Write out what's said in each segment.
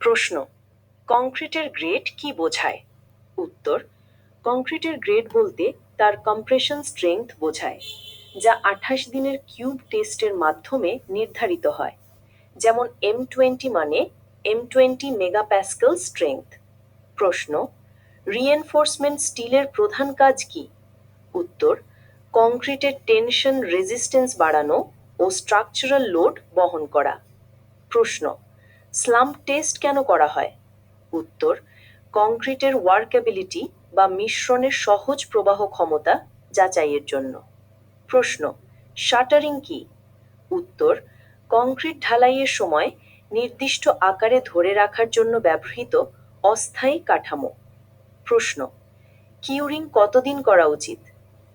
প্রশ্ন, কংক্রিটের গ্রেড কি বোঝায়? উত্তর, কংক্রিটের গ্রেড বলতে তার কম্প্রেশন স্ট্রেংথ বোঝায়, যা আঠাশ দিনের কিউব টেস্টের মাধ্যমে নির্ধারিত হয়, যেমন এম টোয়েন্টি মানে এম টোয়েন্টি মেগাপ্যাসকেল স্ট্রেংথ। প্রশ্ন, রিএনফোর্সমেন্ট স্টিলের প্রধান কাজ কি? উত্তর, কংক্রিটের টেনশন রেজিস্ট্যান্স বাড়ানো ও স্ট্রাকচারাল লোড বহন করা। প্রশ্ন স্লাম্প টেস্ট কেন করা হয়? উত্তর, কংক্রিটের ওয়ার্কেবিলিটি বা মিশ্রণের সহজ প্রবাহ ক্ষমতা যাচাইয়ের জন্য। প্রশ্ন, শাটারিং কি? উত্তর, কংক্রিট ঢালাইয়ের সময় নির্দিষ্ট আকারে ধরে রাখার জন্য ব্যবহৃত অস্থায়ী কাঠামো। প্রশ্ন, কিউরিং কতদিন করা উচিত?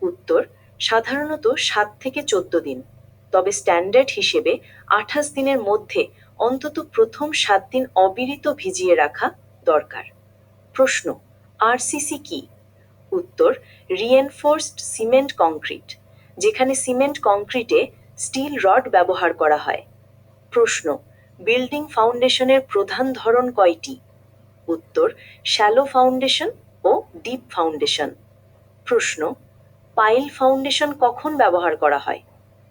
উত্তর, সাধারণত সাত থেকে চোদ্দ দিন, তবে স্ট্যান্ডার্ড হিসেবে আঠাশ দিনের মধ্যে অন্তত প্রথম সাত দিন অবিরিত ভিজিয়ে রাখা দরকার। প্রশ্ন আরসিসি কি? উত্তর রিএনফোর্সড সিমেন্ট কংক্রিট যেখানে সিমেন্ট কংক্রিটে স্টিল রড ব্যবহার করা হয়। প্রশ্ন বিল্ডিং ফাউন্ডেশনের প্রধান ধরন কয়টি? উত্তর শ্যালো ফাউন্ডেশন ও ডিপ ফাউন্ডেশন প্রশ্ন পাইল ফাউন্ডেশন কখন ব্যবহার করা হয়?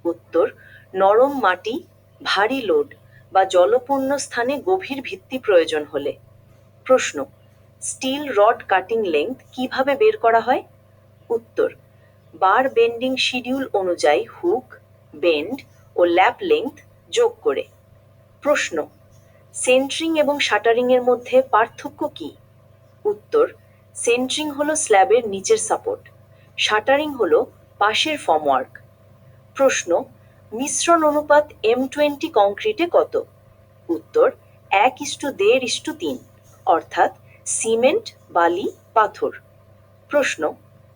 উত্তর, নরম মাটি, ভারী লোড বা জলপূর্ণ স্থানে গভীর ভিত্তি প্রয়োজন হলে। প্রশ্ন, স্টিল রড কাটিং লেংথ কীভাবে বের করা হয়? উত্তর, বার বেন্ডিং শিডিউল অনুযায়ী হুক, বেন্ড ও ল্যাপ লেংথ যোগ করে। প্রশ্ন, সেন্ট্রিং এবং শাটারিং এর মধ্যে পার্থক্য কি? উত্তর, সেন্ট্রিং হলো স্ল্যাবের নিচের সাপোর্ট, শাটারিং হলো পাশের ফর্মওয়ার্ক। প্রশ্ন মিশ্রণ অনুপাত এম টোয়েন্টি কংক্রিটে কত? উত্তর, এক ইস্টু দেড় ইস্টু তিন, অর্থাৎ সিমেন্ট, বালি, পাথর। প্রশ্ন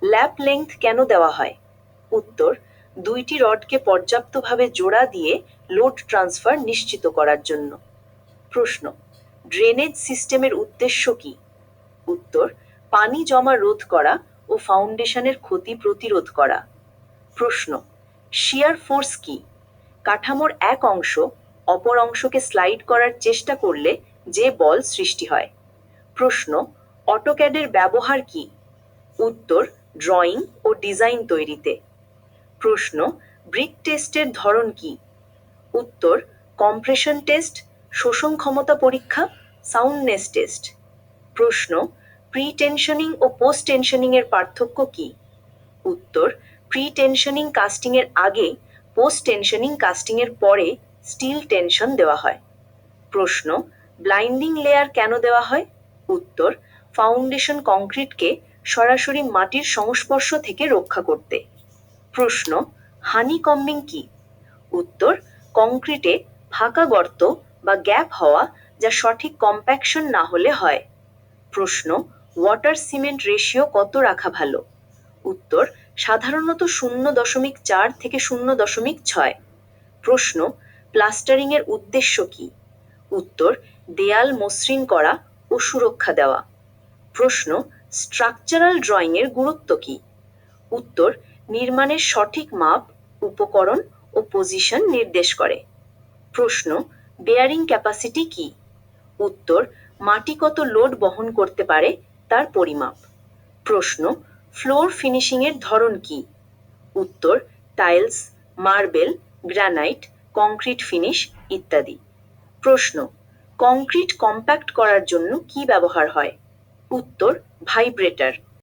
ল্যাপ লেংথ কেন দেওয়া হয়? উত্তর, দুইটি রডকে পর্যাপ্তভাবে জোড়া দিয়ে লোড ট্রান্সফার নিশ্চিত করার জন্য। প্রশ্ন ড্রেনেজ সিস্টেমের উদ্দেশ্য কি? উত্তর, পানি জমা রোধ করা ও ফাউন্ডেশনের ক্ষতি প্রতিরোধ করা। প্রশ্ন শিয়ার ফোর্স কি? কাঠামোর এক অংশ অপর অংশকে স্লাইড করার চেষ্টা করলে যে বল সৃষ্টি হয়। প্রশ্ন, অটোক্যাডের ব্যবহার কি? উত্তর, ড্রয়িং ও ডিজাইন তৈরিতে। প্রশ্ন, ব্রিক টেস্টের ধরন কি? উত্তর, কম্প্রেশন টেস্ট, শোষণ ক্ষমতা পরীক্ষা, সাউন্ডনেস টেস্ট। প্রশ্ন প্রি টেনশনিং ও পোস্ট টেনশনিং এর পার্থক্য কি? উত্তর প্রি টেনশনিং কাস্টিং এর আগে পোস্ট টেনশনিং কাস্টিং এর পরে স্টিল টেনশন দেওয়া হয়। প্রশ্ন ব্লাইন্ডিং লেয়ার কেন দেওয়া হয়? উত্তর ফাউন্ডেশন কংক্রিটকে সরাসরি মাটির সংস্পর্শ থেকে রক্ষা করতে। প্রশ্ন হানি কম্বিং কি? উত্তর কংক্রিটে ফাঁকা গর্ত বা গ্যাপ হওয়া যা সঠিক কম্প্যাকশন না হলে হয়। প্রশ্ন ওয়াটার সিমেন্ট রেশিও কত রাখা ভালো? উত্তর সাধারণত শূন্য দশমিক চার থেকে শূন্য দশমিক ছয়। প্রশ্ন প্লাস্টারিং এর উদ্দেশ্য কি? উত্তর, দেয়াল মসৃণ করা ও সুরক্ষা দেওয়া। প্রশ্ন স্ট্রাকচারাল ড্রয়িং এর গুরুত্ব কি? উত্তর, নির্মাণের সঠিক মাপ, উপকরণ ও পজিশন নির্দেশ করে। প্রশ্ন বেয়ারিং ক্যাপাসিটি কি? উত্তর, মাটি কত লোড বহন করতে পারে তার পরিমাপ। প্রশ্ন ফ্লোর ফিনিশিংয়ের ধরন কি? উত্তর, tiles, marble, granite, concrete finish ইত্যাদি। প্রশ্ন, কংক্রিট কম্প্যাক্ট করার জন্য কি ব্যবহার হয়? উত্তর, ভাইব্রেটর।